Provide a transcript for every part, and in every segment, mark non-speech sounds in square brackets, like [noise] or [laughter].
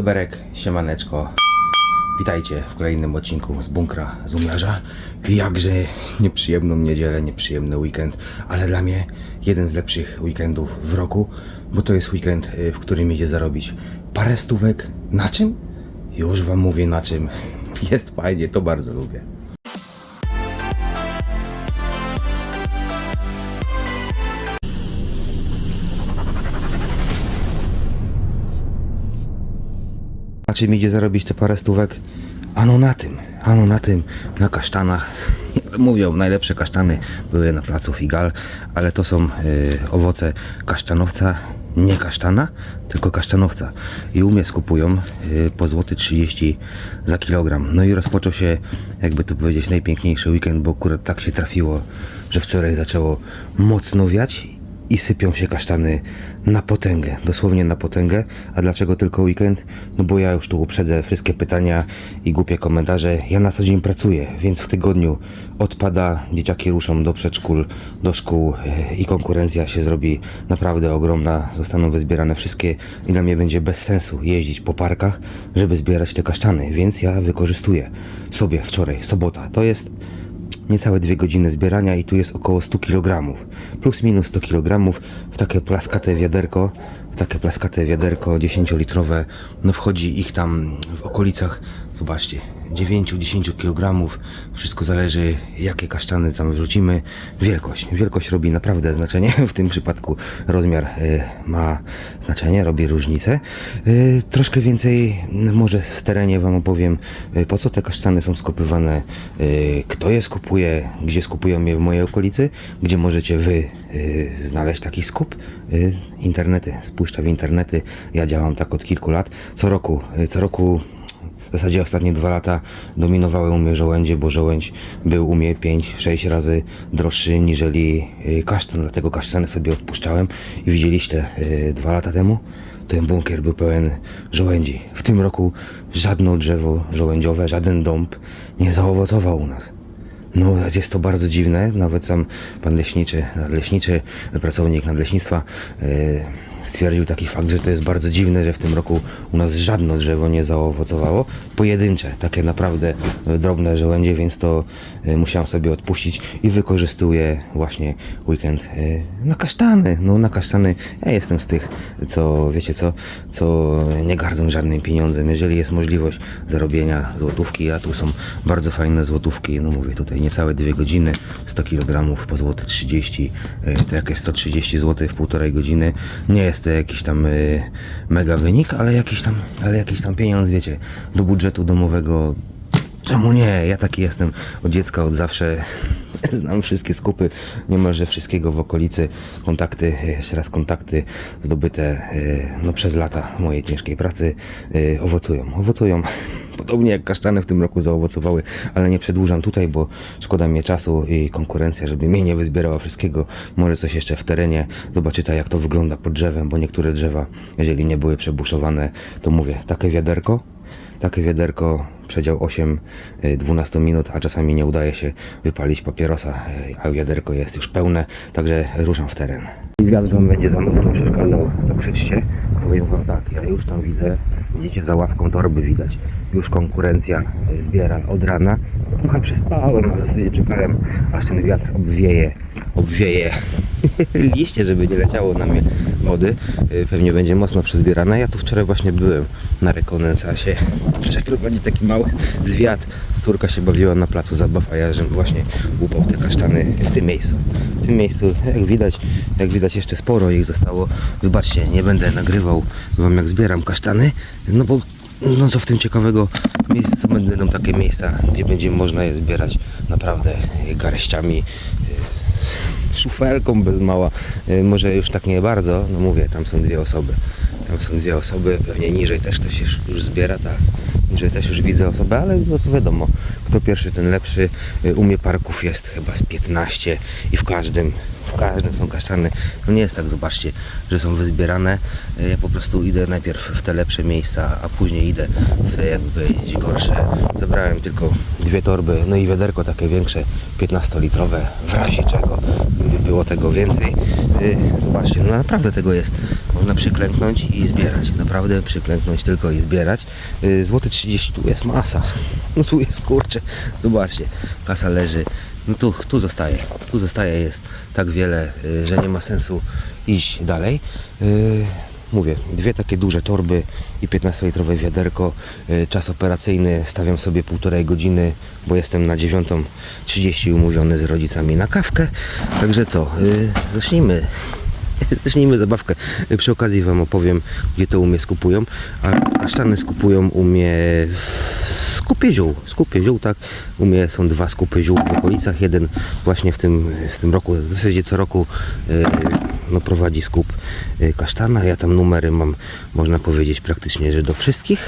doberek, siemaneczko. Witajcie w kolejnym odcinku z bunkra z umiarza. Jakże nieprzyjemną niedzielę, nieprzyjemny weekend, ale dla mnie jeden z lepszych weekendów w roku, bo to jest weekend, y, w którym idzie zarobić parę stówek. Na czym? Już wam mówię na czym. [laughs] Jest fajnie, to bardzo lubię. Na czym idzie zarobić te parę stówek? Ano na tym, ano na tym, na kasztanach. [laughs] Mówią, najlepsze kasztany były na placu Figal, ale to są y, owoce kasztanowca, nie kasztana, tylko kasztanowca. I u mnie skupują y, po złoty 30 za kilogram. No i rozpoczął się, jakby to powiedzieć, najpiękniejszy weekend, bo akurat tak się trafiło, że wczoraj zaczęło mocno wiać i sypią się kasztany na potęgę, dosłownie na potęgę. A dlaczego tylko weekend? No bo ja już tu uprzedzę wszystkie pytania i głupie komentarze. Ja na co dzień pracuję, więc w tygodniu odpada, dzieciaki ruszą do przedszkól, do szkół e, i konkurencja się zrobi naprawdę ogromna. Zostaną wyzbierane wszystkie i dla mnie będzie bez sensu jeździć po parkach, żeby zbierać te kasztany, więc ja wykorzystuję sobie wczoraj, sobota. To jest niecałe dwie godziny zbierania i tu jest około 100 kg. Plus minus 100 kg w takie plaskate wiaderko, w takie plaskate wiaderko 10-litrowe, no wchodzi ich tam w okolicach, zobaczcie, 9-10 kg. Wszystko zależy jakie kasztany tam wrzucimy. Wielkość. Wielkość robi naprawdę znaczenie. [laughs] W tym przypadku rozmiar y, ma znaczenie, robi różnicę. Y, troszkę więcej może w terenie Wam opowiem, y, po co te kasztany są skopywane, kto je skupuje, gdzie skupują je w mojej okolicy, gdzie możecie Wy znaleźć taki skup. Internety, spuszcza w internety. Ja działam tak od kilku lat. Co roku, co roku w zasadzie ostatnie dwa lata dominowały u mnie żołędzie, bo żołędź był u mnie 5-6 razy droższy niżeli y, kasztan, dlatego kasztany sobie odpuszczałem i widzieliście y, dwa lata temu ten bunkier był pełen żołędzi. W tym roku żadne drzewo żołędziowe, żaden dąb nie zaowocował u nas. No, jest to bardzo dziwne. Nawet sam pan leśniczy, nadleśniczy, pracownik nadleśnictwa yy, stwierdził taki fakt, że to jest bardzo dziwne, że w tym roku u nas żadne drzewo nie zaowocowało. Pojedyncze, takie naprawdę drobne żołędzie, więc to e, musiałem sobie odpuścić i wykorzystuję właśnie weekend e, na kasztany. No, na kasztany ja jestem z tych, co wiecie co, co nie gardzą żadnym pieniądzem. Jeżeli jest możliwość zarobienia złotówki, a tu są bardzo fajne złotówki, no mówię tutaj niecałe dwie godziny, 100 kg po złote 30, e, to jakieś 130 zł w półtorej godziny. Nie jest to jakiś tam e, mega wynik, ale jakiś tam, ale jakiś tam pieniądz, wiecie, do budżetu domowego Czemu nie? Ja taki jestem od dziecka, od zawsze. [laughs] Znam wszystkie skupy, niemalże wszystkiego w okolicy. Kontakty, jeszcze raz kontakty zdobyte e, no, przez lata mojej ciężkiej pracy e, owocują. Owocują. [laughs] Podobnie jak kasztany w tym roku zaowocowały, ale nie przedłużam tutaj, bo szkoda mi czasu i konkurencja, żeby mnie nie wyzbierała wszystkiego. Może coś jeszcze w terenie. Zobaczycie jak to wygląda pod drzewem, bo niektóre drzewa, jeżeli nie były przebuszowane, to mówię, takie wiaderko, takie wiaderko, przedział 8-12 minut, a czasami nie udaje się wypalić papierosa, y, a wiaderko jest już pełne, także ruszam w teren. Wiatr wam będzie za mocno przeszkadzał, to krzyczcie. Powiem wam tak, ja już tam widzę, widzicie za ławką torby widać, już konkurencja y, zbiera od rana. Trochę przespałem, a w zasadzie czekałem, aż ten wiatr obwieje, obwieje [laughs] liście, żeby nie leciało na mnie wody. Y, Pewnie będzie mocno przezbierane. Ja tu wczoraj właśnie byłem na rekonesansie. [laughs] Przeprowadzić taki mały zwiat. Córka się bawiła na placu zabaw, a ja żem właśnie łupał te kasztany w tym miejscu. W tym miejscu, jak widać, jak widać jeszcze sporo ich zostało. Wybaczcie, nie będę nagrywał wam jak zbieram kasztany, no bo no co w tym ciekawego miejscu będą takie miejsca, gdzie będzie można je zbierać naprawdę y, garściami, y, szufelką bez mała. Y, Może już tak nie bardzo, no mówię, tam są dwie osoby. Tam są dwie osoby, pewnie niżej też ktoś już, zbiera, tak. Niżej też już widzę osobę, ale no to wiadomo, kto pierwszy, ten lepszy. U mnie parków jest chyba z 15 i w każdym, w każdym są kasztany. No nie jest tak, zobaczcie, że są wyzbierane. Y, Ja po prostu idę najpierw w te lepsze miejsca, a później idę w te jakby gorsze. Zebrałem tylko dwie torby, no i wiaderko takie większe, 15-litrowe, w razie czego, gdyby było tego więcej. Y, Zobaczcie, no naprawdę tego jest Można przyklęknąć i zbierać. Naprawdę przyklęknąć tylko i zbierać. Y, Złoty 30 tu jest masa. [laughs] No tu jest kurczę. Zobaczcie. Kasa leży. No tu, tu zostaje. Tu zostaje jest tak wiele, y, że nie ma sensu iść dalej. Y, Mówię, dwie takie duże torby i 15-litrowe wiaderko. Y, Czas operacyjny stawiam sobie półtorej godziny, bo jestem na 9.30 umówiony z rodzicami na kawkę. Także co, zacznijmy. [laughs] Zacznijmy zabawkę. Przy okazji Wam opowiem, gdzie to u mnie skupują. A kasztany skupują u mnie w skupie ziół. Ziół, tak. U mnie są dwa skupy ziół w okolicach. Jeden właśnie w tym, w tym roku, w zasadzie co roku y, no, prowadzi skup y, kasztana. Ja tam numery mam, można powiedzieć, praktycznie, że do wszystkich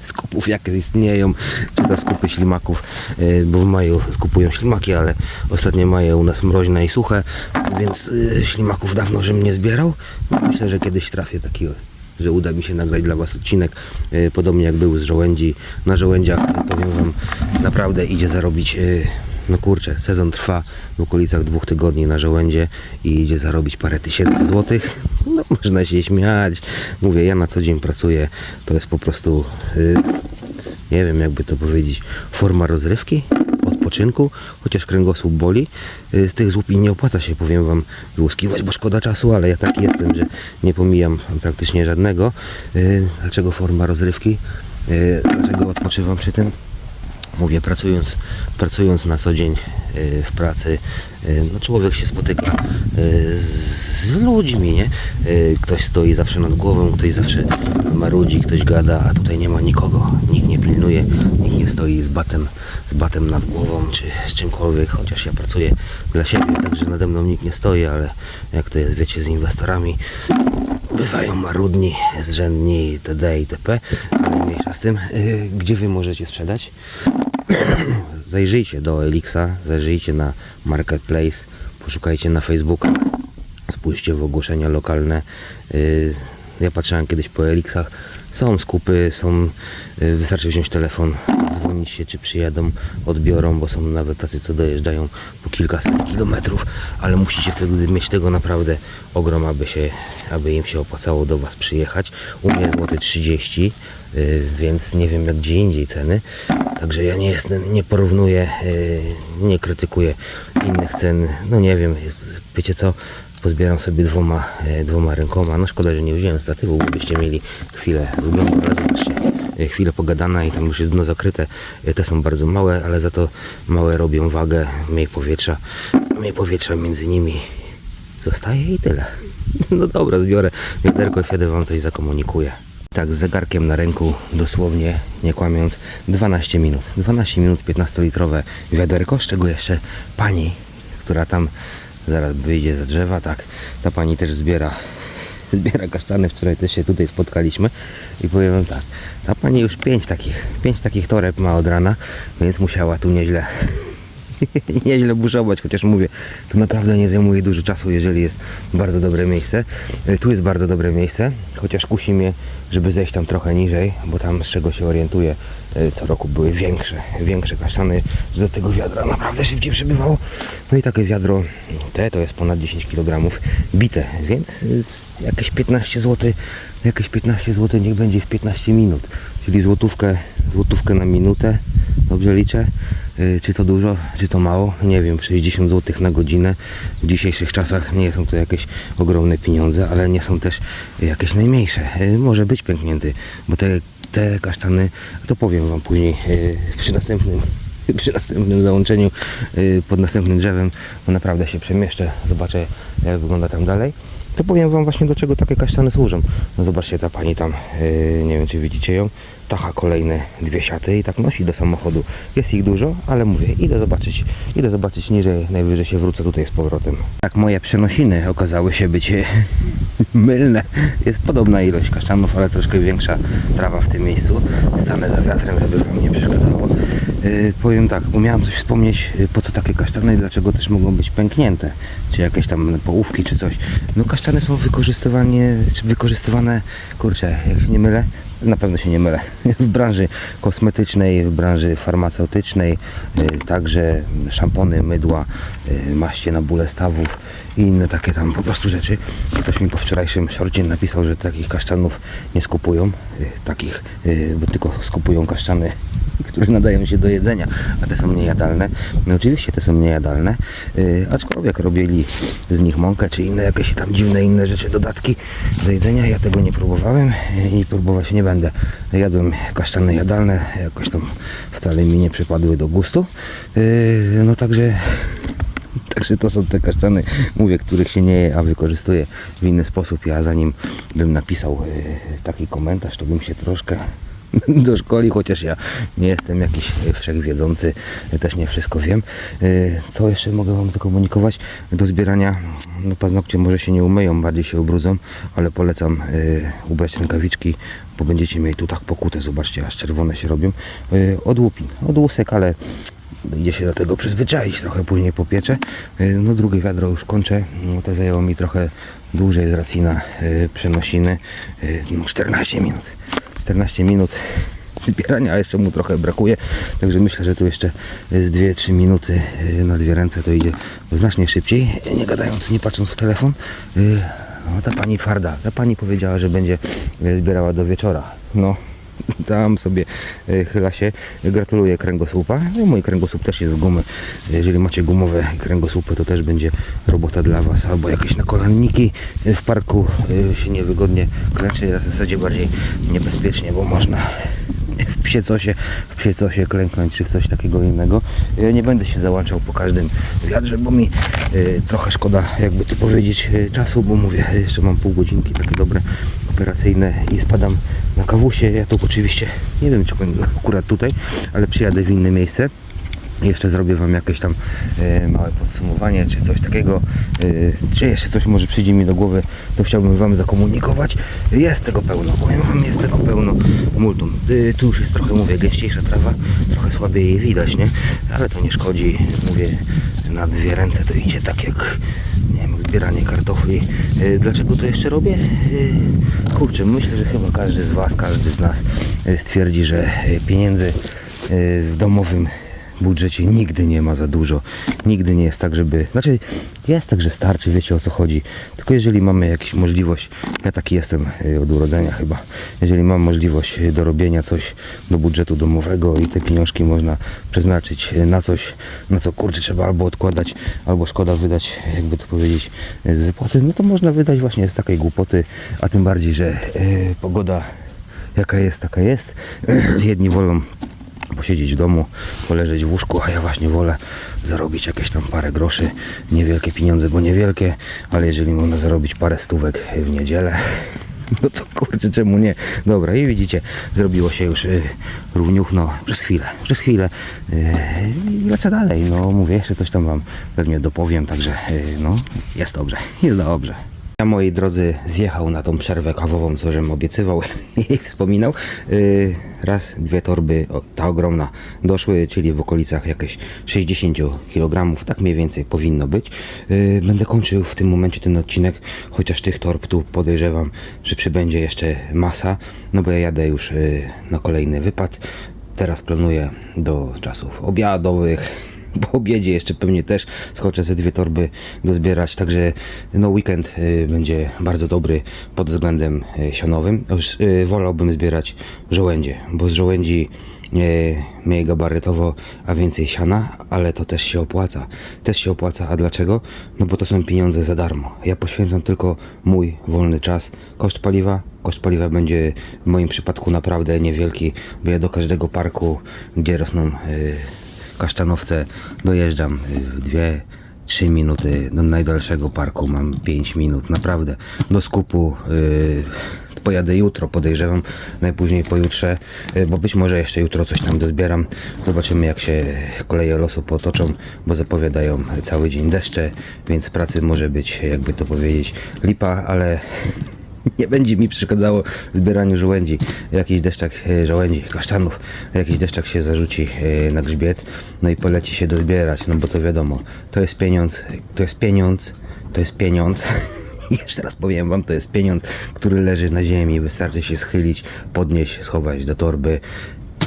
skupów, jakie istnieją, czy to skupy ślimaków, y, bo w maju skupują ślimaki, ale ostatnie maje u nas mroźne i suche, więc ślimaków dawno żebym nie zbierał. Myślę, że kiedyś trafię taki, że uda mi się nagrać dla Was odcinek, y, podobnie jak był z żołędzi. Na żołędziach, y, powiem Wam, naprawdę idzie zarobić y, no kurczę, sezon trwa w okolicach dwóch tygodni na żołędzie i idzie zarobić parę tysięcy złotych. No można się śmiać. Mówię, ja na co dzień pracuję. To jest po prostu, y, nie wiem jakby to powiedzieć, forma rozrywki, odpoczynku, chociaż kręgosłup boli. Y, z tych złupi nie opłaca się, powiem Wam, wyłuskiwać, bo szkoda czasu, ale ja taki jestem, że nie pomijam praktycznie żadnego. Y, dlaczego forma rozrywki? Y, dlaczego odpoczywam przy tym? mówię, pracując, pracując na co dzień w pracy, no człowiek się spotyka z ludźmi, nie? Ktoś stoi zawsze nad głową, ktoś zawsze marudzi, ktoś gada, a tutaj nie ma nikogo. Nikt pilnuje, nikt nie stoi z batem, z batem nad głową, czy z czymkolwiek, chociaż ja pracuję dla siebie, także nade mną nikt nie stoi, ale jak to jest, wiecie, z inwestorami, bywają marudni, zrzędni itd. itp. Ale mniejsza z tym, y, gdzie wy możecie sprzedać? [clears throat] zajrzyjcie do Elixa, zajrzyjcie na Marketplace, poszukajcie na Facebooku, spójrzcie w ogłoszenia lokalne. Yy, Ja patrzyłem kiedyś po Elixach, są skupy, są, yy, wystarczy wziąć telefon, dzwonić się, czy przyjadą, odbiorą, bo są nawet tacy, co dojeżdżają po kilkaset kilometrów, ale musicie wtedy mieć tego naprawdę ogrom, aby, się, aby im się opłacało do Was przyjechać. U mnie złoty 30, yy, więc nie wiem jak gdzie indziej ceny. Także ja nie jestem, nie porównuję, yy, nie krytykuję innych cen. No nie wiem, wiecie co? Pozbieram sobie dwoma, yy, dwoma rękoma. No szkoda, że nie wziąłem statywu, byście mieli chwilę wyglądu, ale zobaczcie. Chwilę pogadana i tam już jest dno zakryte. Yy, Te są bardzo małe, ale za to małe robią wagę, mniej powietrza. Mniej powietrza między nimi zostaje i tyle. [laughs] No dobra, zbiorę wiaderko i wtedy wam coś zakomunikuję. Tak, z zegarkiem na ręku, dosłownie, nie kłamiąc, 12 minut. 12 minut, 15-litrowe wiaderko, z czego jeszcze pani, która tam zaraz wyjdzie za drzewa, tak, ta pani też zbiera, [laughs] zbiera kasztany. Wczoraj też się tutaj spotkaliśmy i powiem wam tak, ta pani już pięć takich, pięć takich toreb ma od rana, więc musiała tu nieźle [laughs] nieźle buszować, chociaż mówię, to naprawdę nie zajmuje dużo czasu, jeżeli jest bardzo dobre miejsce. Y, Tu jest bardzo dobre miejsce, chociaż kusi mnie, żeby zejść tam trochę niżej, bo tam z czego się orientuję, y, co roku były większe, większe kasztany, że do tego wiadra naprawdę szybciej przybywało. No i takie wiadro, te to jest ponad 10 kg bite, więc y, jakieś 15 zł, jakieś 15 zł niech będzie w 15 minut, czyli złotówkę, złotówkę na minutę, dobrze liczę. Y, Czy to dużo, czy to mało? Nie wiem, 60 zł na godzinę. W dzisiejszych czasach nie są to jakieś ogromne pieniądze, ale nie są też jakieś najmniejsze. Y, Może być pęknięty, bo te, te kasztany, to powiem Wam później y, przy następnym [laughs] przy następnym załączeniu pod następnym drzewem, bo naprawdę się przemieszczę, zobaczę jak wygląda tam dalej. To powiem Wam właśnie do czego takie kasztany służą. No zobaczcie, ta pani tam, nie wiem czy widzicie ją, tacha kolejne dwie siaty i tak nosi do samochodu. Jest ich dużo, ale mówię, idę zobaczyć, idę zobaczyć niżej, najwyżej się wrócę tutaj z powrotem. Tak, moje przenosiny okazały się być [laughs] mylne. Jest podobna ilość kasztanów, ale troszkę większa trawa w tym miejscu. Stanę za wiatrem, żeby Wam nie przeszkadzało. Yy, powiem tak, umiałem coś wspomnieć, yy, po co takie kasztany i dlaczego też mogą być pęknięte, czy jakieś tam połówki, czy coś. No kasztany są wykorzystywane, wykorzystywane, kurczę, jak się nie mylę, na pewno się nie mylę, [laughs] w branży kosmetycznej, w branży farmaceutycznej, y, także szampony, mydła, y, maście na bóle stawów i inne takie tam po prostu rzeczy. Ktoś mi po wczorajszym shorcie napisał, że takich kasztanów nie skupują, y, takich, bo tylko skupują kasztany [laughs] które nadają się do jedzenia, a te są niejadalne. No oczywiście te są niejadalne, yy, aczkolwiek robili z nich mąkę, czy inne jakieś tam dziwne inne rzeczy, dodatki do jedzenia. Ja tego nie próbowałem i próbować nie będę. Jadłem kasztany jadalne, jakoś tam wcale mi nie przypadły do gustu. Yy, no także [laughs] Także to są te kasztany, mówię, których się nie je, a wykorzystuje w inny sposób. Ja zanim bym napisał y, taki komentarz, to bym się troszkę [laughs] doszkolił, chociaż ja nie jestem jakiś y, wszechwiedzący, y, też nie wszystko wiem. Y, Co jeszcze mogę Wam zakomunikować? Do zbierania no, paznokcie może się nie umyją, bardziej się ubrudzą, ale polecam ubrać rękawiczki, bo będziecie mieli tu tak pokute, zobaczcie, aż czerwone się robią. Od łupin, od łusek, ale idzie się do tego przyzwyczaić, trochę później popieczę. Y, No drugie wiadro już kończę, no, to zajęło mi trochę dłużej z racji na przenosiny, y, no 14 minut. 14 minut zbierania, a jeszcze mu trochę brakuje, także myślę, że tu jeszcze z 2-3 minuty y, na dwie ręce to idzie znacznie szybciej, nie gadając, nie patrząc w telefon. Y, No ta pani twarda, ta pani powiedziała, że będzie y, zbierała do wieczora. No, tam sobie e, chyla się. Gratuluję kręgosłupa. No, mój kręgosłup też jest z gumy. Jeżeli macie gumowe kręgosłupy, to też będzie robota dla Was. Albo jakieś nakolanniki w parku e, się niewygodnie klęczy, a w zasadzie bardziej niebezpiecznie, bo można w psie w psie klęknąć, czy w coś takiego innego. E, Nie będę się załączał po każdym wiadrze, bo mi e, trochę szkoda, jakby tu powiedzieć, e, czasu, bo mówię, jeszcze mam pół godzinki takie dobre, operacyjne i spadam na kawusie. Ja tu oczywiście, nie wiem czy akurat tutaj, ale przyjadę w inne miejsce. Jeszcze zrobię Wam jakieś tam e, małe podsumowanie, czy coś takiego, e, czy jeszcze coś może przyjdzie mi do głowy, to chciałbym Wam zakomunikować. Jest tego pełno, powiem Wam, jest tego pełno multum. E, tu już jest trochę, mówię, gęściejsza trawa, trochę słabiej jej widać, nie? Ale to nie szkodzi, mówię, na dwie ręce to idzie tak jak, nie wiem, zbieranie kartofli. Dlaczego to jeszcze robię? Kurczę, myślę, że chyba każdy z Was, każdy z nas stwierdzi, że pieniędzy w domowym budżecie nigdy nie ma za dużo. Nigdy nie jest tak, żeby. Znaczy, jest tak, że starczy, wiecie o co chodzi. Tylko jeżeli mamy jakąś możliwość, ja taki jestem y, od urodzenia chyba. Jeżeli mam możliwość y, do robienia coś do budżetu domowego i te pieniążki można przeznaczyć y, na coś, na co kurczę trzeba albo odkładać, albo szkoda wydać, jakby to powiedzieć, z wypłaty, no to można wydać właśnie z takiej głupoty, a tym bardziej, że y, pogoda jaka jest, taka jest. [clears throat] Jedni wolą posiedzieć w domu, poleżeć w łóżku, a ja właśnie wolę zarobić jakieś tam parę groszy, niewielkie pieniądze, bo niewielkie, ale jeżeli można zarobić parę stówek w niedzielę, [laughs] no to kurczę, czemu nie? Dobra, i widzicie, zrobiło się już y, równiuchno przez chwilę, przez chwilę y, i lecę dalej, no mówię, jeszcze coś tam wam pewnie dopowiem, także y, no, jest dobrze, [laughs] jest dobrze. Ja, moi drodzy, zjechał na tą przerwę kawową, co żem obiecywał [laughs] i wspominał. Yy, raz, dwie torby, ta ogromna, doszły, czyli w okolicach jakieś 60 kg, tak mniej więcej powinno być. Yy, będę kończył w tym momencie ten odcinek, chociaż tych torb tu podejrzewam, że przybędzie jeszcze masa, no bo ja jadę już yy, na kolejny wypad. Teraz planuję do czasów obiadowych, [laughs] po obiedzie jeszcze pewnie też skoczę ze dwie torby dozbierać, także no weekend y, będzie bardzo dobry pod względem y, sianowym. Już y, wolałbym zbierać żołędzie, bo z żołędzi mniej gabarytowo, a więcej siana, ale to też się opłaca. Też się opłaca, a dlaczego? No bo to są pieniądze za darmo. Ja poświęcam tylko mój wolny czas. Koszt paliwa? Koszt paliwa będzie w moim przypadku naprawdę niewielki, bo ja do każdego parku, gdzie rosną kasztanowce dojeżdżam y, dwie, trzy minuty. Do najdalszego parku mam 5 minut, naprawdę. Do skupu y, pojadę jutro, podejrzewam, najpóźniej pojutrze, y, bo być może jeszcze jutro coś tam dozbieram. Zobaczymy jak się koleje losu potoczą, bo zapowiadają cały dzień deszcze, więc pracy może być, jakby to powiedzieć, lipa, ale nie będzie mi przeszkadzało w zbieraniu żołędzi. Jakiś deszczak e, żołędzi, kasztanów, jakiś deszczak się zarzuci e, na grzbiet, no i poleci się dozbierać, no bo to wiadomo, to jest pieniądz, to jest pieniądz, to jest pieniądz. [laughs] Jeszcze raz powiem wam, to jest pieniądz, który leży na ziemi. Wystarczy się schylić, podnieść, schować do torby.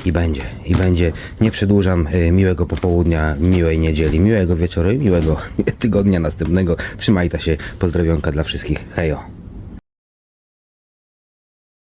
I będzie, i będzie. Nie przedłużam. y, Miłego popołudnia, miłej niedzieli, miłego wieczoru i miłego [laughs] tygodnia następnego. Trzymajcie się. Pozdrowionka dla wszystkich. Hejo.